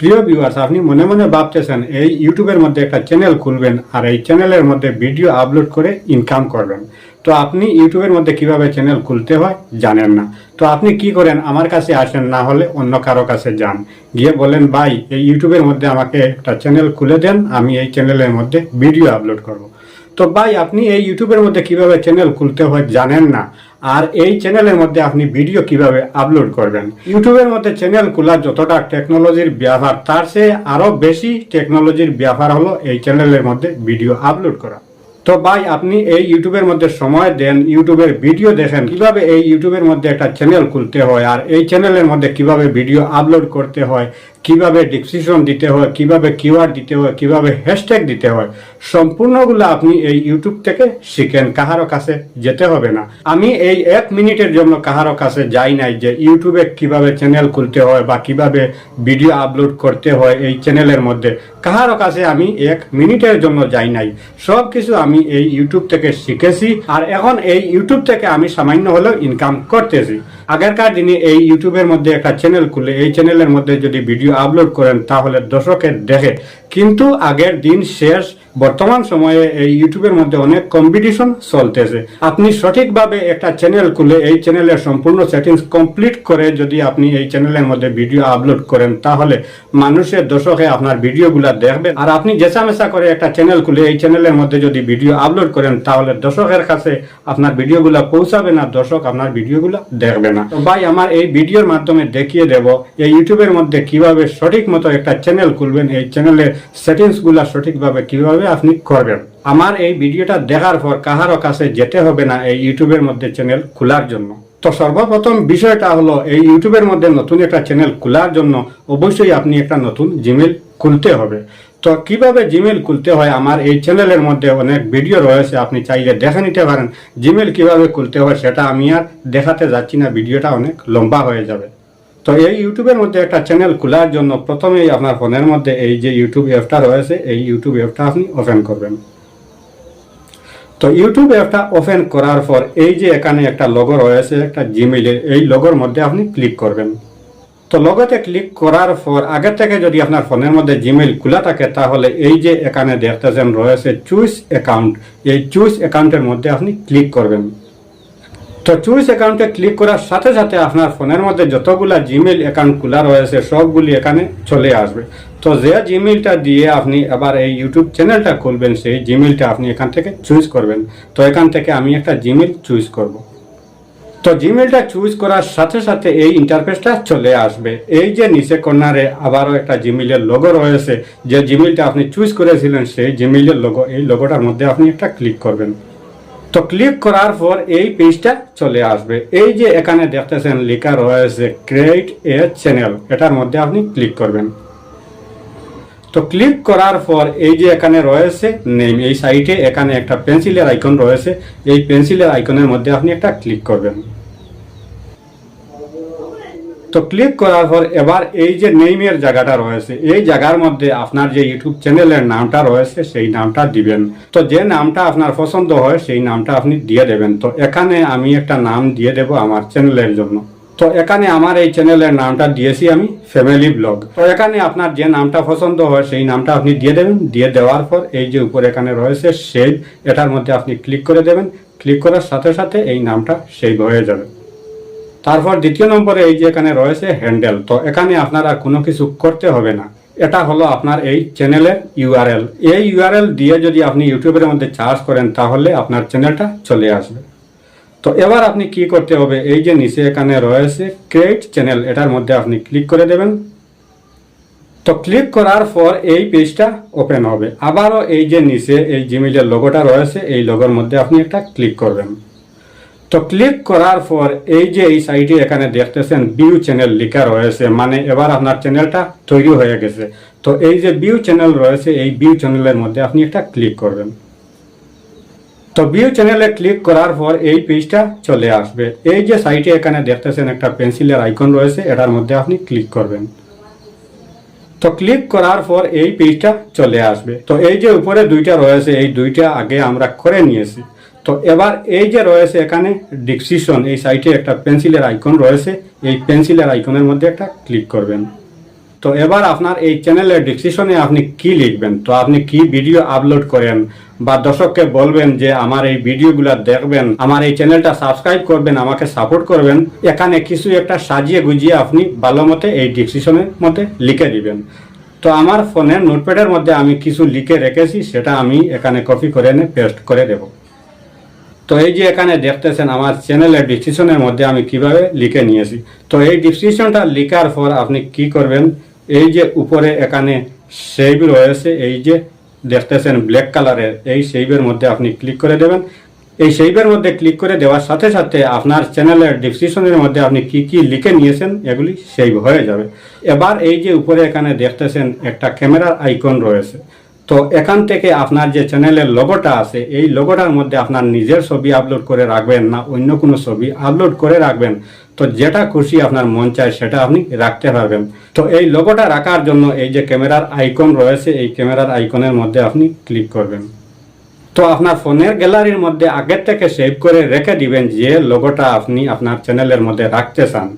প্রিয় ভিউয়ার্স আপনি মনে মনে ভাবতেছেন, এই ইউটিউবের মধ্যে একটা চ্যানেল খুলবেন আর এই চ্যানেলের মধ্যে ভিডিও আপলোড করে ইনকাম করবেন। তো আপনি ইউটিউবের মধ্যে কীভাবে চ্যানেল খুলতে হয় জানেন না। তো আপনি কি করেন, আমার কাছে আসেন, না হলে অন্য কারও কাছে যান। গিয়ে বলেন, ভাই, এই ইউটিউবের মধ্যে আমাকে একটা চ্যানেল খুলে দেন, আমি এই চ্যানেলের মধ্যে ভিডিও আপলোড করব। তো ভাই, আপনি এই ইউটিউবের মধ্যে কীভাবে চ্যানেল খুলতে হয় জানেন না। আর এই চ্যানেলের মধ্যে আপনি ভিডিও কীভাবে আপলোড করবেন? ইউটিউবের মধ্যে চ্যানেল খোলা যতটা টেকনোলজির ব্যবহার, তার চেয়ে আরও বেশি টেকনোলজির ব্যবহার হলো এই চ্যানেলের মধ্যে ভিডিও আপলোড করা। তো ভাই, আপনি এই ইউটিউবের মধ্যে সময় দেন ইউটিউবের ভিডিও দেখেন, কীভাবে এই ইউটিউবের মধ্যে একটা চ্যানেল খুলতে হয়, আর এই চ্যানেলের মধ্যে কীভাবে ভিডিও আপলোড করতে হয় কীভাবে ডিসক্রিপশন দিতে হয়, কীভাবে কিওয়ার্ড দিতে হয়, কীভাবে হ্যাশট্যাগ দিতে হয়, সম্পূর্ণগুলো আপনি এই ইউটিউব থেকে শিখেন, কাহারও কাছে যেতে হবে না। আমি এই এক মিনিটের জন্য কাহারও কাছে যাই নাই যে ইউটিউবে কীভাবে চ্যানেল খুলতে হয় বা কীভাবে ভিডিও আপলোড করতে হয় এই চ্যানেলের মধ্যে। কাহারও কাছে আমি এক মিনিটের জন্য যাই নাই। সব কিছু আমি এই ইউটিউব থেকে শিখেছি আর এখন এই ইউটিউব থেকে আমি সামান্য হলেও ইনকাম করতেছি। আগেরকার দিনে এই ইউটিউবের মধ্যে একটা চ্যানেল খুলে এই চ্যানেলের মধ্যে যদি ভিডিও আপলোড করেন তাহলে দর্শকের দেখে। কিন্তু আগের দিন শেষ বর্তমান সময়ে এই ইউটিউবের মধ্যে অনেক কম্পিটিশন চলতেছে। আপনি সঠিকভাবে একটা চ্যানেল খুলে এই চ্যানেলের সম্পূর্ণ সেটিংস কমপ্লিট করে যদি আপনি এই চ্যানেলের মধ্যে ভিডিও আপলোড করেন, তাহলে মানুষের দর্শকে আপনার ভিডিওগুলা দেখবেন। আর আপনি জেসামেসা করে একটা চ্যানেল খুলে এই চ্যানেলের মধ্যে যদি ভিডিও আপলোড করেন, তাহলে দর্শকের কাছে আপনার ভিডিওগুলা পৌঁছাবে না দর্শক আপনার ভিডিওগুলা দেখবে না। ভাই, আমার এই ভিডিওর মাধ্যমে দেখিয়ে দেব, এই ইউটিউবের মধ্যে কীভাবে সঠিক মতো একটা চ্যানেল খুলবেন, এই চ্যানেলের সেটিংসগুলা সঠিকভাবে কীভাবে আপনি করবেন? আমার এই ভিডিওটা দেখার পর কাহারও কাছে যেতে হবে না এই ইউটিউবের মধ্যে চ্যানেল খোলার জন্য। তো সর্বপ্রথম বিষয়টা হলো, এই ইউটিউবের মধ্যে নতুন একটা চ্যানেল খোলার জন্য অবশ্যই আপনি একটা নতুন জিমেল খুলতে হবে। তো কীভাবে জিমেল খুলতে হয়? আমার এই চ্যানেলের মধ্যে অনেক ভিডিও রয়েছে, আপনি চাইলে দেখে নিতে পারেন। জিমেল কীভাবে খুলতে হয় সেটা আমি আর দেখাতে যাচ্ছি না, ভিডিওটা অনেক লম্বা হয়ে যাবে। তো এই ইউটিউবের মধ্যে একটা চ্যানেল খোলার জন্য প্রথমেই আপনার ফোনের মধ্যে এই যে ইউটিউব অ্যাপটা রয়েছে, এই ইউটিউব অ্যাপটা আপনি ওপেন করবেন। তো ইউটিউব অ্যাপটা ওপেন করার পর এই যে এখানে একটা লগো রয়েছে, একটা জিমেইলের এই লগোর মধ্যে আপনি ক্লিক করবেন। তো লগোতে ক্লিক করার পর আগে থেকে যদি আপনার ফোনের মধ্যে জিমেইল খোলা থাকে, তাহলে এই যে এখানে দেখতেছেন রয়েছে চুইস অ্যাকাউন্ট এই চুইস অ্যাকাউন্টের মধ্যে আপনি ক্লিক করবেন। তো চুইস অ্যাকাউন্টে ক্লিক করার সাথে সাথে আপনার ফোনের মধ্যে যতগুলা জিমেইল অ্যাকাউন্ট খোলা রয়েছে, সবগুলি এখানে চলে আসবে। তো যে জিমেইলটা দিয়ে আপনি আবার এই ইউটিউব চ্যানেলটা খুলবেন, সেই জিমেইলটা আপনি এখান থেকে চুজ করবেন। তো এখান থেকে আমি একটা জিমেইল চুজ করব। তো জিমেইলটা চুজ করার সাথে সাথে এই ইন্টারফেসটা চলে আসবে। এই যে নিচে কর্নারে আবারও একটা জিমেইলের লোগো রয়েছে, যে জিমেইলটা আপনি চুজ করেছিলেন, সেই জিমেইলের লোগো এই লোগোটার মধ্যে আপনি একটা ক্লিক করবেন। তো ক্লিক করার পর এই পেজটা চলে আসবে। এই যে এখানে দেখতেছেন লেখা রয়েছে ক্রিয়েট এ চ্যানেল এটার মধ্যে আপনি ক্লিক করবেন। তো ক্লিক করার পর এই যে এখানে রয়েছে নেম এই সাইটে এখানে একটা পেন্সিলের আইকন রয়েছে। এই পেন্সিলের আইকনের মধ্যে আপনি একটা ক্লিক করবেন। তো ক্লিক করার পর এবার এই যে নেইমের জায়গাটা রয়েছে, এই জায়গার মধ্যে আপনার যে ইউটিউব চ্যানেলের নামটা রয়েছে, সেই নামটা দিবেন। তো যে নামটা আপনার পছন্দ হয়, সেই নামটা আপনি দিয়ে দেবেন। তো এখানে আমি একটা নাম দিয়ে দেব আমার চ্যানেলের জন্য। তো এখানে আমার এই চ্যানেলের নামটা দিয়েছি আমি ফ্যামিলি ব্লগ তো এখানে আপনার যে নামটা পছন্দ হয়, সেই নামটা আপনি দিয়ে দেবেন। দিয়ে দেওয়ার পর এই যে উপরে এখানে রয়েছে সেভ এটার মধ্যে আপনি ক্লিক করে দেবেন। ক্লিক করার সাথে সাথে এই নামটা সেভ হয়ে যাবে। তারপর দ্বিতীয় নম্বরে এই যে এখানে রয়েছে হ্যান্ডেল, তো এখানে আপনার আর কোনো কিছু করতে হবে না। এটা হলো আপনার এই চ্যানেলের ইউআরএল। এই ইউআরএল দিয়ে যদি আপনি ইউটিউবের মধ্যে চার্জ করেন, তাহলে আপনার চ্যানেলটা চলে আসবে। তো এবার আপনি কি করতে হবে? এই যে নিচে এখানে রয়েছে ক্রিয়েট চ্যানেল এটার মধ্যে আপনি ক্লিক করে দেবেন। তো ক্লিক করার পর এই পেজটা ওপেন হবে। আবারও এই যে নিচে এই জিমেইলের লোগোটা রয়েছে, এই লোগোর মধ্যে আপনি একটা ক্লিক করবেন। তো ক্লিক করার পর এই যে এই সাইটে এখানে দেখতেছেন বিউ চ্যানেল লেখা রয়েছে মানে এবার আপনার চ্যানেলটা তৈরি হয়ে গেছে। তো এই যে বিউ চ্যানেল রয়েছে, এই বিউ চ্যানেলের মধ্যে আপনি একটা ক্লিক করবেন। তো ভিউ চ্যানেলে ক্লিক করার পর এই পেজটা চলে আসবে। এই যে সাইটে এখানে দেখতেছেন, একটা পেন্সিলের আইকন রয়েছে, এটার মধ্যে আপনি ক্লিক করবেন। তো ক্লিক করার পর এই পেজটা চলে আসবে। তো এই যে উপরে দুইটা রয়েছে, এই দুইটা আগে আমরা করে নিয়েছি। তো এবার এই যে রয়েছে এখানে ডিসক্রিপশন, এই সাইটে একটা পেন্সিলের আইকন রয়েছে, এই পেন্সিলের আইকনের মধ্যে একটা ক্লিক করবেন। তো এবার আপনার এই চ্যানেলের ডিসক্রিপশনে আপনি কি লিখবেন? তো আপনি কি ভিডিও আপলোড করেন? বা দর্শককে বলবেন যে, আমার এই ভিডিওগুলো দেখবেন, আমার এই চ্যানেলটা সাবস্ক্রাইব করবেন, আমাকে সাপোর্ট করবেন। এখানে কিছু একটা সাজিয়ে গুজিয়ে আপনি ভালো মতে এই ডিসক্রিপশনের মধ্যে লিখে দিবেন। তো আমার ফোনের নোটপ্যাডের মধ্যে আমি কিছু লিখে রেখেছি, সেটা আমি এখানে কপি করে এনে পেস্ট করে দেব। তো এই যে এখানে দেখতেছেন আমার চ্যানেলের ডিসক্রিপশনের মধ্যে আমি কীভাবে লিখে নিয়েছি। তো এই ডিসক্রিপশনটা লিখার পর আপনি কি করবেন? এই যে উপরে এখানে সেভ রয়েছে, এই যে দেখতেছেন ব্ল্যাক কালারের এই সেভের মধ্যে আপনি ক্লিক করে দেবেন। এই সেভের মধ্যে ক্লিক করে দেওয়ার সাথে সাথে আপনার চ্যানেলের ডিসক্রিপশনের মধ্যে আপনি কি কি লিখে নিয়েছেন, এগুলি সেভ হয়ে যাবে। এবার এই যে উপরে এখানে দেখতেছেন একটা ক্যামেরার আইকন রয়েছে। তো এখান থেকে আপনার যে চ্যানেলের লোগোটা আছে, এই লোগোটার মধ্যে আপনার নিজের ছবি আপলোড করে রাখবেন না অন্য কোনো ছবি আপলোড করে রাখবেন। তো যেটা খুশি আপনার মন চায় সেটা আপনি রাখতে পারবেন। তো এই লোগোটা রাখার জন্য এই যে ক্যামেরার আইকন রয়েছে, এই ক্যামেরার আইকনের মধ্যে আপনি ক্লিক করবেন। তো আপনার ফোনের গ্যালারির মধ্যে আগের থেকে সেভ করে রেখে দিবেন যে লোগোটা আপনি আপনার চ্যানেলের মধ্যে রাখতে চান।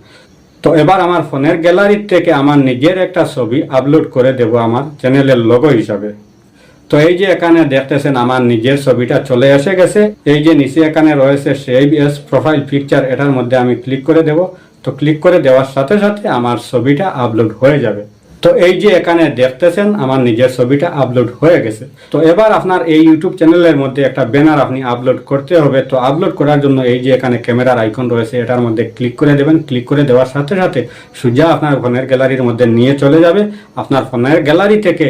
তো এবার আমার ফোনের গ্যালারির থেকে আমার নিজের একটা ছবি আপলোড করে দেব আমার চ্যানেলের লোগো হিসাবে। তো এই যে এখানে দেখতেছেন আমার নিজের ছবিটা চলে এসে গেছে। এই যে নিচে এখানে রয়েছে সেভ এস প্রোফাইল পিকচার এটার মধ্যে আমি ক্লিক করে দেব। তো ক্লিক করে দেওয়ার সাথে সাথে আমার ছবিটা আপলোড হয়ে যাবে। তো এই যে এখানে দেখতেছেন, আমার নিজের ছবিটা আপলোড হয়ে গেছে। তো এবার আপনার এই ইউটিউব চ্যানেলের মধ্যে একটা ব্যানার আপনি আপলোড করতে হবে। তো আপলোড করার জন্য এই যে এখানে ক্যামেরার আইকন রয়েছে, এটার মধ্যে ক্লিক করে দেবেন। ক্লিক করে দেওয়ার সাথে সাথে সোজা আপনার ফোনের গ্যালারির মধ্যে নিয়ে চলে যাবে। আপনার ফোনের গ্যালারি থেকে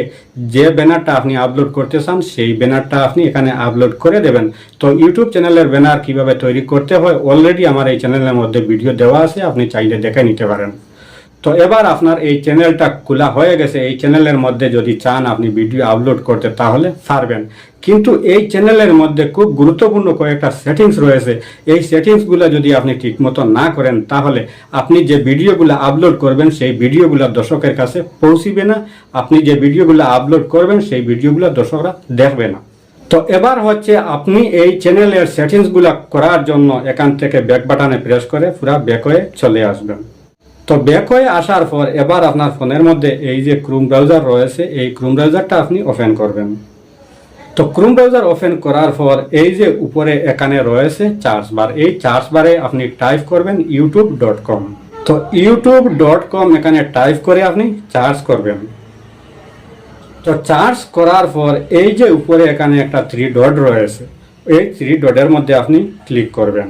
যে ব্যানারটা আপনি আপলোড করতে চান, সেই ব্যানারটা আপনি এখানে আপলোড করে দেবেন। তো ইউটিউব চ্যানেলের ব্যানার কীভাবে তৈরি করতে হয় অলরেডি আমার এই চ্যানেলের মধ্যে ভিডিও দেওয়া আছে, আপনি চাইলে দেখে নিতে পারেন। তো এবার আপনার এই চ্যানেলটা খোলা হয়ে গেছে, এই চ্যানেলের মধ্যে যদি চান আপনি ভিডিও আপলোড করতে, তাহলে পারবেন কিন্তু এই চ্যানেলের মধ্যে খুব গুরুত্বপূর্ণ কয়েকটা সেটিংস রয়েছে। এই সেটিংসগুলো যদি আপনি ঠিকমতো না করেন, তাহলে আপনি যে ভিডিওগুলো আপলোড করবেন, সেই ভিডিওগুলো দর্শকের কাছে পৌঁছিবে না। আপনি যে ভিডিওগুলো আপলোড করবেন, সেই ভিডিওগুলো দর্শকরা দেখবে না। তো এবার হচ্ছে আপনি এই চ্যানেলের সেটিংসগুলো করার জন্য এখান থেকে ব্যাক বাটনে প্রেস করে পুরা ব্যাক হয়ে চলে আসবেন। তো ব্যাক হয়ে আসার পর এবার আপনার ফোনের মধ্যে এই যে ক্রোম ব্রাউজার রয়েছে, এই ক্রোম ব্রাউজারটা আপনি ওপেন করবেন। তো ক্রোম ব্রাউজার ওপেন করার পর এই যে উপরে এখানে রয়েছে চার্জ বার এই চার্জ বারে আপনি টাইপ করবেন ইউটিউব ডট কম তো ইউটিউব ডট কম এখানে টাইপ করে আপনি চার্জ করবেন। তো চার্জ করার পর এই যে উপরে এখানে একটা থ্রি ডট রয়েছে, এই থ্রি ডটের মধ্যে আপনি ক্লিক করবেন।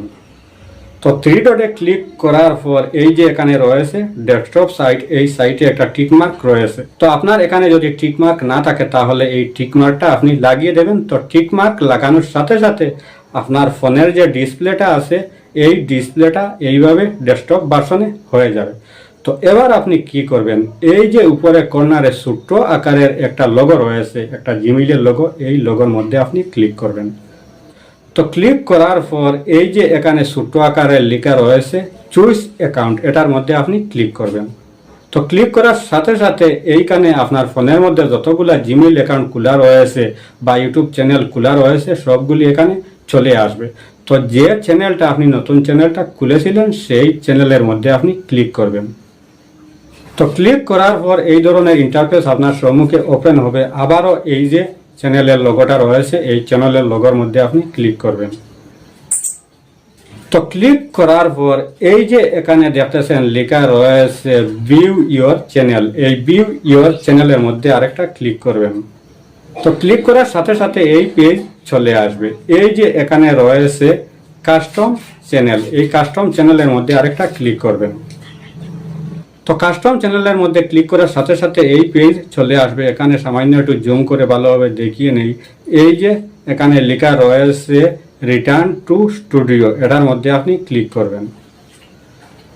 তো থ্রি ডটে ক্লিক করার পর এই যে এখানে রয়েছে ডেস্কটপ সাইট এই সাইটে একটা টিকমার্ক রয়েছে। তো আপনার এখানে যদি টিকমার্ক না থাকে, তাহলে এই টিকমার্কটা আপনি লাগিয়ে দেবেন। তো টিকমার্ক লাগানোর সাথে সাথে আপনার ফোনের যে ডিসপ্লেটা আছে, এই ডিসপ্লেটা এইভাবে ডেস্কটপ ভার্সনে হয়ে যাবে। তো এবার আপনি কি করবেন? এই যে উপরে কর্নারে ছোট্ট আকারের একটা লোগো রয়েছে, একটা জিমিলের লোগো এই লোগোর মধ্যে আপনি ক্লিক করবেন। তো ক্লিক করার পর এই যে এখানে ছোট্ট আকারে লেখা রয়েছে চুইস অ্যাকাউন্ট এটার মধ্যে আপনি ক্লিক করবেন। তো ক্লিক করার সাথে সাথে এইখানে আপনার ফোনের মধ্যে যতগুলা জিমেইল অ্যাকাউন্ট খোলা রয়েছে বা ইউটিউব চ্যানেল খোলা রয়েছে, সবগুলি এখানে চলে আসবে। তো যে চ্যানেলটা আপনি নতুন চ্যানেলটা খুলেছিলেন, সেই চ্যানেলের মধ্যে আপনি ক্লিক করবেন। তো ক্লিক করার পর এই ধরনের ইন্টারফেস আপনার সম্মুখে ওপেন হবে। আবারও এই যে চ্যানেলের লোগোটা রয়েছে, এই চ্যানেলের লোগোর মধ্যে আপনি ক্লিক করবেন। তো ক্লিক করার পর এই যে এখানে দেখতেছেন, লেখা রয়েছে ভিউ ইওর চ্যানেল এই ভিউ ইওর চ্যানেলের মধ্যে আরেকটা ক্লিক করবেন। তো ক্লিক করার সাথে সাথে এই পেজ চলে আসবে। এই যে এখানে রয়েছে কাস্টম চ্যানেল এই কাস্টম চ্যানেলের মধ্যে আরেকটা ক্লিক করবেন। তো কাস্টম চ্যানেলের মধ্যে ক্লিক করার সাথে সাথে এই পেজ চলে আসবে। এখানে সামান্য একটু জুম করে ভালোভাবে দেখিয়ে নেই। এই যে এখানে লেখা রয়েছে রিটার্ন টু স্টুডিও এটার মধ্যে আপনি ক্লিক করবেন।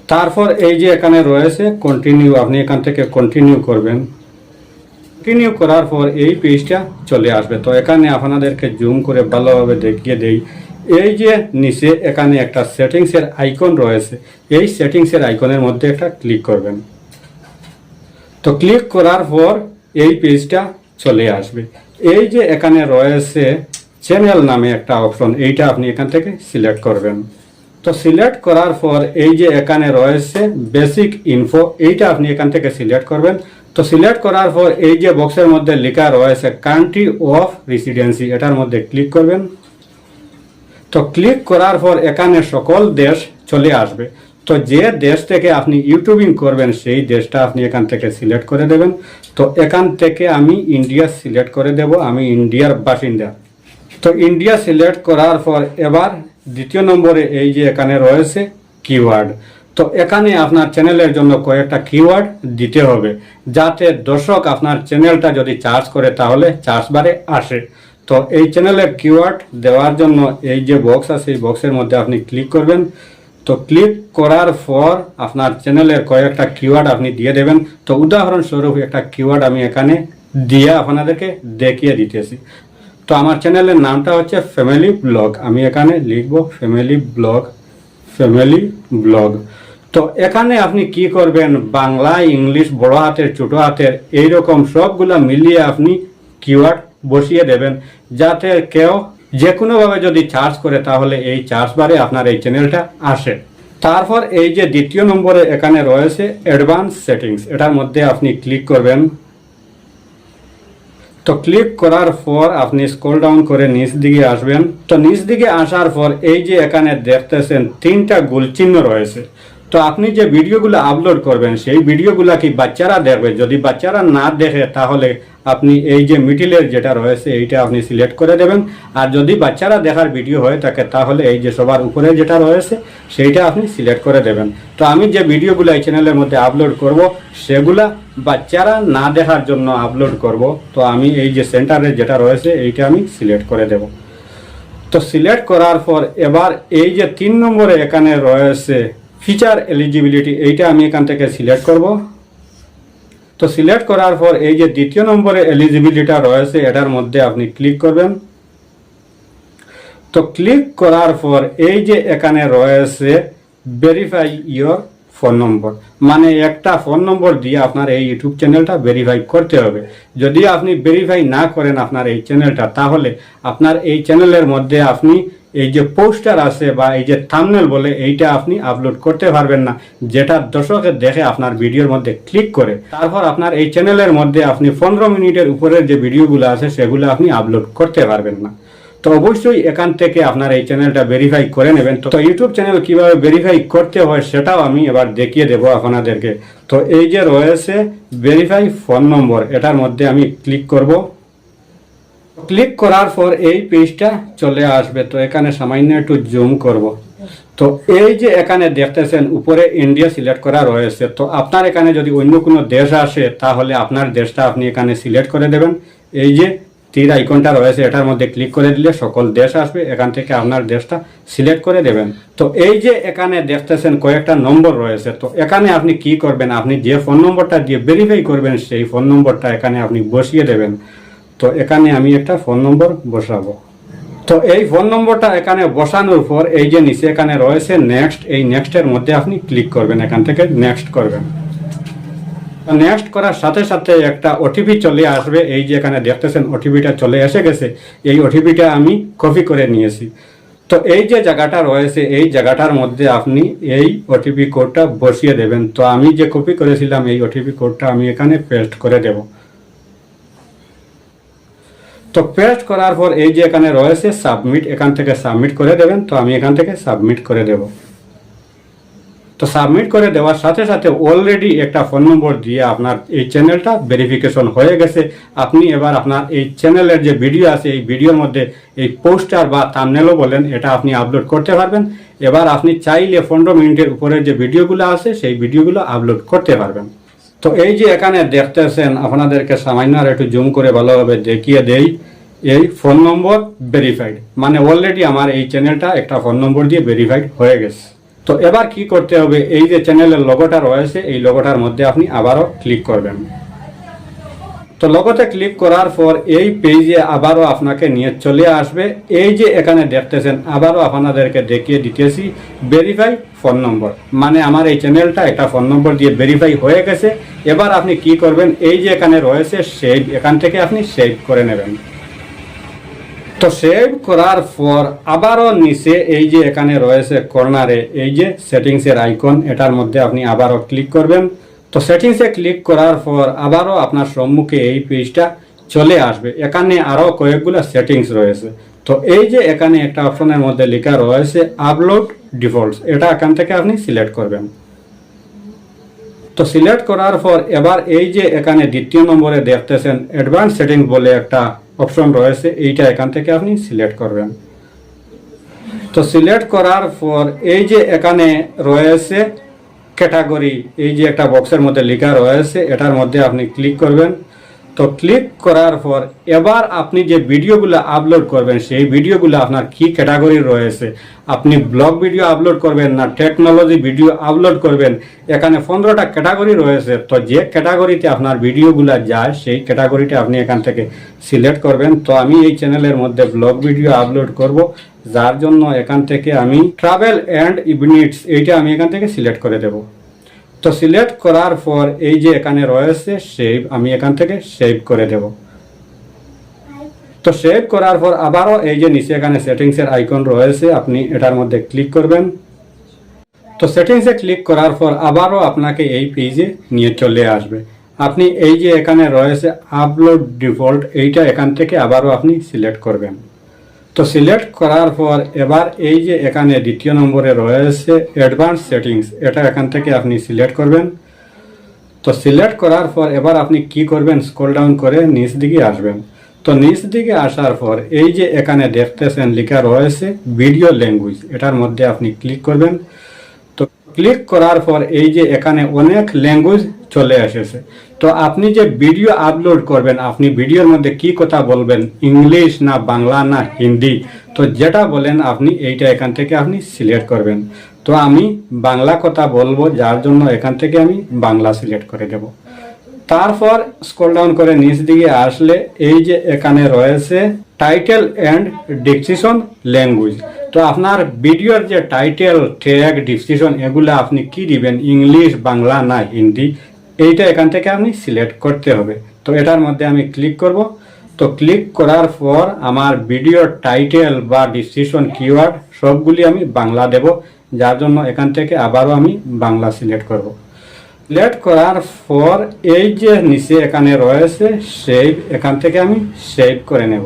তারপর এই যে এখানে রয়েছে কন্টিনিউ আপনি এখান থেকে কন্টিনিউ করবেন। কন্টিনিউ করার পর এই পেজটা চলে আসবে। তো এখানে আপনাদেরকে জুম করে ভালোভাবে দেখিয়ে দেই। এই যে নিচে এখানে একটা সেটিংসের আইকন রয়েছে, এই সেটিংসের আইকনের মধ্যে একটা ক্লিক করবেন। তো ক্লিক করার পর এই পেজটা চলে আসবে। এই যে এখানে রয়েছে চ্যানেল নামে একটা অপশন, এইটা আপনি এখান থেকে সিলেক্ট করবেন। তো সিলেক্ট করার পর এই যে এখানে রয়েছে বেসিক ইনফো, এইটা আপনি এখান থেকে সিলেক্ট করবেন। তো সিলেক্ট করার পর এই যে বক্সের মধ্যে লেখা রয়েছে কান্ট্রি অফ রেসিডেন্সি, এটার মধ্যে ক্লিক করবেন। তো ক্লিক করার পর এখানে সকল দেশ চলে আসবে। তো যে দেশ থেকে আপনি ইউটিউবিং করবেন, সেই দেশটা আপনি এখান থেকে সিলেক্ট করে দেবেন। তো এখান থেকে আমি ইন্ডিয়া সিলেক্ট করে দেব, আমি ইন্ডিয়ার বাসিন্দা। তো ইন্ডিয়া সিলেক্ট করার পর এবার দ্বিতীয় নম্বরে এই যে এখানে রয়েছে কিওয়ার্ড তো এখানে আপনার চ্যানেলের জন্য কয়েকটা কিওয়ার্ড দিতে হবে, যাতে দর্শক আপনার চ্যানেলটা যদি চার্জ করে, তাহলে চার্জ বারে আসে। তো এই চ্যানেলের কিওয়ার্ড দেওয়ার জন্য এই যে বক্স আছে এই বক্সের মধ্যে আপনি ক্লিক করবেন। তো ক্লিক করার পর আপনার চ্যানেলের কয়েকটা কিওয়ার্ড আপনি দিয়ে দেবেন। তো উদাহরণস্বরূপ একটা কিওয়ার্ড আমি এখানে দিয়ে আপনাদেরকে দেখিয়ে দিতেছি। তো আমার চ্যানেলের নামটা হচ্ছে ফ্যামিলি ব্লগ আমি এখানে লিখব ফ্যামিলি ব্লগ ফ্যামিলি ব্লগ তো এখানে আপনি কি করবেন? বাংলা, ইংলিশ, বড় হাতের, ছোট হাতের, এইরকম সবগুলা মিলিয়ে আপনি কিওয়ার্ড বসিয়ে দেবেন। যাতে কেউ যে কোনোভাবে যদি চার্জ করে, তাহলে এই চার্জ বারে আপনার এই চ্যানেলটা আসে। তারপর এই যে দ্বিতীয় নম্বরে এখানে রয়েছে অ্যাডভান্স সেটিংস এটার মধ্যে আপনি ক্লিক করবেন। তো ক্লিক করার পর আপনি স্ক্রল ডাউন করে নিচ দিকে আসবেন। তো নিচ দিকে আসার পর এই যে এখানে দেখতেছেন, তিনটা গোল চিহ্ন রয়েছে। তো আপনি যে ভিডিওগুলো আপলোড করবেন, সেই ভিডিওগুলো কি বাচ্চারা দেখবে? যদি বাচ্চারা না দেখে, তাহলে আপনি এই যে মিডিলের যেটা রয়েছে, এইটা আপনি সিলেক্ট করে দেবেন। আর যদি বাচ্চারা দেখার ভিডিও হয়ে থাকে, তাহলে এই যে সবার উপরে যেটা রয়েছে, সেইটা আপনি সিলেক্ট করে দেবেন। তো আমি যে ভিডিওগুলো এই চ্যানেলের মধ্যে আপলোড করব, সেগুলা বাচ্চারা না দেখার জন্য আপলোড করব। তো আমি এই যে সেন্টারে যেটা রয়েছে, এইটা আমি সিলেক্ট করে দেব। তো সিলেক্ট করার পর এবার এই যে তিন নম্বরে এখানে রয়েছে ফিচার এলিজিবিলিটি এইটা আমি এখান থেকে সিলেক্ট করব। তো সিলেক্ট করার পর এই যে দ্বিতীয় নম্বরে এলিজিবিলিটা রয়েছে, এটার মধ্যে আপনি ক্লিক করবেন। তো ক্লিক করার পর এই যে এখানে রয়েছে ভেরিফাই ইয়োর ফোন নম্বর মানে একটা ফোন নম্বর দিয়ে আপনার এই ইউটিউব চ্যানেলটা ভেরিফাই করতে হবে। যদি আপনি ভেরিফাই না করেন আপনার এই চ্যানেলটা, তাহলে আপনার এই চ্যানেলের মধ্যে আপনি এই যে পোস্টার আছে বা এই যে থামনেল বলে, এইটা আপনি আপলোড করতে পারবেন না। যেটা দর্শকের দেখে আপনার ভিডিওর মধ্যে ক্লিক করে। তারপর আপনার এই চ্যানেলের মধ্যে আপনি পনেরো মিনিটের উপরের যে ভিডিওগুলো আছে, সেগুলো আপনি আপলোড করতে পারবেন না। তো অবশ্যই এখান থেকে আপনার এই চ্যানেলটা ভেরিফাই করে নেবেন। তো ইউটিউব চ্যানেল কীভাবে ভেরিফাই করতে হয়, সেটাও আমি এবার দেখিয়ে দেবো আপনাদেরকে। তো এই যে রয়েছে ভেরিফাই ফোন নম্বর এটার মধ্যে আমি ক্লিক করব। ক্লিক করার পর এই পেজটা চলে আসবে। তো এখানে সামান্য একটু জুম করব। তো এই যে এখানে দেখতেছেন, উপরে ইন্ডিয়া সিলেক্ট করা রয়েছে। তো আপনার এখানে যদি অন্য কোনো দেশ আসে, তাহলে আপনার দেশটা আপনি এখানে সিলেক্ট করে দেবেন। এই যে তীর আইকনটা রয়েছে, এটার মধ্যে ক্লিক করে দিলে সকল দেশ আসবে। এখান থেকে আপনার দেশটা সিলেক্ট করে দেবেন। তো এই যে এখানে দেখতেছেন, কয়েকটা নম্বর রয়েছে। তো এখানে আপনি কি করবেন? আপনি যে ফোন নম্বরটা দিয়ে ভেরিফাই করবেন, সেই ফোন নম্বরটা এখানে আপনি বসিয়ে দেবেন। তো এখানে আমি একটা ফোন নম্বর বসাবো। তো এই ফোন নম্বরটা এখানে বসানোর পর এই যে নিচে এখানে রয়েছে নেক্সট এই নেক্সটের মধ্যে আপনি ক্লিক করবেন, এখান থেকে নেক্সট করবেন। নেক্সট করার সাথে সাথে একটা ওটিপি চলে আসবে, এই যে এখানে দেখতেছেন ওটিপিটা চলে এসে গেছে, এই ওটিপিটা আমি কপি করে নিয়েছি। তো এই যে জায়গাটা রয়েছে, এই জায়গাটার মধ্যে আপনি এই ওটিপি কোডটা বসিয়ে দেবেন। তো আমি যে কপি করেছিলাম, এই ওটিপি কোডটা আমি এখানে পেস্ট করে দেবো। তো পেস্ট করার পর এই যে এখানে রয়েছে সাবমিট এখান থেকে সাবমিট করে দেবেন। তো আমি এখান থেকে সাবমিট করে দেব। তো সাবমিট করে দেওয়ার সাথে সাথে অলরেডি একটা ফোন নম্বর দিয়ে আপনার এই চ্যানেলটা ভেরিফিকেশন হয়ে গেছে। আপনি এবার আপনার এই চ্যানেলের যে ভিডিও আছে, এই ভিডিওর মধ্যে এই পোস্টার বা থামনেলও বলেন, এটা আপনি আপলোড করতে পারবেন। এবার আপনি চাইলে পনেরো মিনিটের উপরে যে ভিডিওগুলো আছে, সেই ভিডিওগুলো আপলোড করতে পারবেন। তো এই যে এখানে দেখতেছেন, আপনাদেরকে সামান্য আর একটু জুম করে ভালোভাবে দেখিয়ে দেই। এই ফোন নম্বর ভেরিফাইড মানে অলরেডি আমার এই চ্যানেলটা একটা ফোন নম্বর দিয়ে ভেরিফাইড হয়ে গেছে। তো এবার কি করতে হবে? এই যে চ্যানেলের লোগোটা রয়েছে, এই লোগোটার মধ্যে আপনি আবারও ক্লিক করবেন। তো লগতে ক্লিক করার পর এই পেজে আবারও আপনাকে নিয়ে চলে আসবে। এই যে এখানে দেখতেছেন, আবারও আপনাদেরকে দেখিয়ে দিতেছি ভেরিফাই ফোন নম্বর মানে আমার এই চ্যানেলটা একটা ফোন নম্বর দিয়ে ভেরিফাই হয়ে গেছে। এবার আপনি কি করবেন, এই যে এখানে রয়েছে সেভ এখান থেকে আপনি সেভ করে নেবেন। তো সেভ করার পর আবারও নিচে এই যে এখানে রয়েছে কর্নারে এই যে সেটিংসের আইকন এটার মধ্যে আপনি আবারও ক্লিক করবেন। তো সেটিংসে ক্লিক করার পর আবারও আপনার সম্মুখে এই পেজটা চলে আসবে। এখানে আরও কয়েকগুলো সেটিংস রয়েছে। তো এই যে এখানে একটা অপশনের মধ্যে লেখা রয়েছে আপলোড ডিফল্টস এটা এখান থেকে আপনি সিলেক্ট করবেন। তো সিলেক্ট করার পর এবার এই যে এখানে দ্বিতীয় নম্বরে দেখতেছেন অ্যাডভান্স সেটিং বলে একটা অপশন রয়েছে, এইটা এখান থেকে আপনি সিলেক্ট করবেন। তো সিলেক্ট করার পর এই যে এখানে রয়েছে ক্যাটাগরি এই যে একটা বক্সের মধ্যে লেখা রয়েছে এটার মধ্যে আপনি ক্লিক করবেন। তো ক্লিক করার পর এবার আপনি যে ভিডিওগুলো আপলোড করবেন, সেই ভিডিওগুলো আপনার কি ক্যাটাগরি রয়েছে? আপনি ব্লগ ভিডিও আপলোড করবেন না টেকনোলজি ভিডিও আপলোড করবেন, এখানে পনেরোটা ক্যাটাগরি রয়েছে। তো যে ক্যাটাগরিতে আপনার ভিডিওগুলো যায়, সেই ক্যাটাগরিটা আপনি এখান থেকে সিলেক্ট করবেন। তো আমি এই চ্যানেলের মধ্যে ব্লগ ভিডিও আপলোড করব, যার জন্য এখান থেকে আমি ট্রাভেল অ্যান্ড ইভনিটস এইটা আমি এখান থেকে সিলেক্ট করে দেব। তো সিলেক্ট করার পর এই যে এখানে রয়েছে সেভ আমি এখান থেকে সেভ করে দেব। তো সেভ করার পর আবারও এই যে নিচে এখানে সেটিংসের আইকন রয়েছে, আপনি এটার মধ্যে ক্লিক করবেন। তো সেটিংসে ক্লিক করার পর আবারও আপনাকে এই পেজে নিয়ে চলে আসবে। আপনি এই যে এখানে রয়েছে আপলোড ডিফল্ট এইটা এখান থেকে আবারও আপনি সিলেক্ট করবেন। তো সিলেক্ট করার পর এবার এই যে এখানে দ্বিতীয় নম্বরে রয়েছে অ্যাডভান্স সেটিংস এটা এখান থেকে আপনি সিলেক্ট করবেন। তো সিলেক্ট করার পর এবার আপনি কি করবেন? স্ক্রল ডাউন করে নিচ দিকে আসবেন। তো নিচ দিকে আসার পর এই যে এখানে দেখতেছেন লেখা রয়েছে ভিডিও ল্যাঙ্গুয়েজ এটার মধ্যে আপনি ক্লিক করবেন। তো ক্লিক করার পর এই যে এখানে অনেক ল্যাঙ্গুয়েজ চলে এসেছে। তো আপনি যে ভিডিও আপলোড করবেন, আপনি ভিডিওর মধ্যে কি কথা বলবেন? ইংলিশ না বাংলা না হিন্দি? তো যেটা বলেন, আপনি এইটা এখান থেকে আপনি সিলেক্ট করবেন। তো আমি বাংলা কথা বলব, যার জন্য এখান থেকে আমি বাংলা সিলেক্ট করে দেব। তারপর স্ক্রল ডাউন করে নিচ দিকে আসলে এই যে এখানে রয়েছে টাইটেল অ্যান্ড ডিসক্রিপশন ল্যাঙ্গুয়েজ তো আপনার ভিডিওর যে টাইটেল ট্যাগ ডিসক্রিপশন এগুলো আপনি কি দিবেন? ইংলিশ বাংলা না হিন্দি? এইটা এখান থেকে আপনি সিলেক্ট করতে হবে। তো এটার মধ্যে আমি ক্লিক করব। তো ক্লিক করার পর আমার ভিডিও টাইটেল বা ডিসক্রিপশন কিওয়ার্ড সবগুলি আমি বাংলা দেব। যার জন্য এখান থেকে আবারও আমি বাংলা সিলেক্ট করব। সিলেক্ট করার পর এই যে নিচে এখানে রয়েছে সেভ এখান থেকে আমি সেভ করে নেব।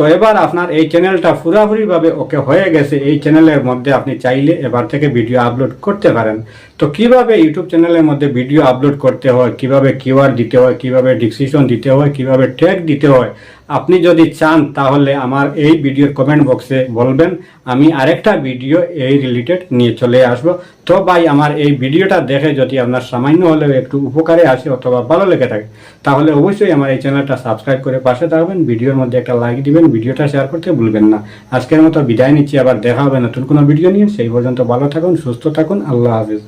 তো এবার আপনার এই চ্যানেলটা পুরাপুরিভাবে ওকে হয়ে গেছে, এই চ্যানেলের মধ্যে আপনি চাইলে এবার থেকে ভিডিও আপলোড করতে পারেন। তো কীভাবে ইউটিউব চ্যানেলের মধ্যে ভিডিও আপলোড করতে হয়, কীভাবে কিওয়ার্ড দিতে হয়, কীভাবে ডিসক্রিপশন দিতে হয়, কীভাবে ট্যাগ দিতে হয় আপনি যদি চান, তাহলে আমার এই ভিডিওর কমেন্ট বক্সে বলবেন, আমি আরেকটা ভিডিও এই রিলেটেড নিয়ে চলে আসব। তো ভাই, আমার এই ভিডিওটা দেখে যদি আপনার সামান্য হলেও একটু উপকারে আসে অথবা ভালো লেগে থাকে, তাহলে অবশ্যই আমার এই চ্যানেলটা সাবস্ক্রাইব করে পাশে থাকবেন ভিডিওর মধ্যে একটা লাইক দিবেন ভিডিওটা শেয়ার করতে ভুলবেন না। আজকের মতো বিদায় নিচ্ছি, আবার দেখা হবে নতুন কোনো ভিডিও নিয়ে। সেই পর্যন্ত ভালো থাকুন, সুস্থ থাকুন, আল্লাহ হাফিজ।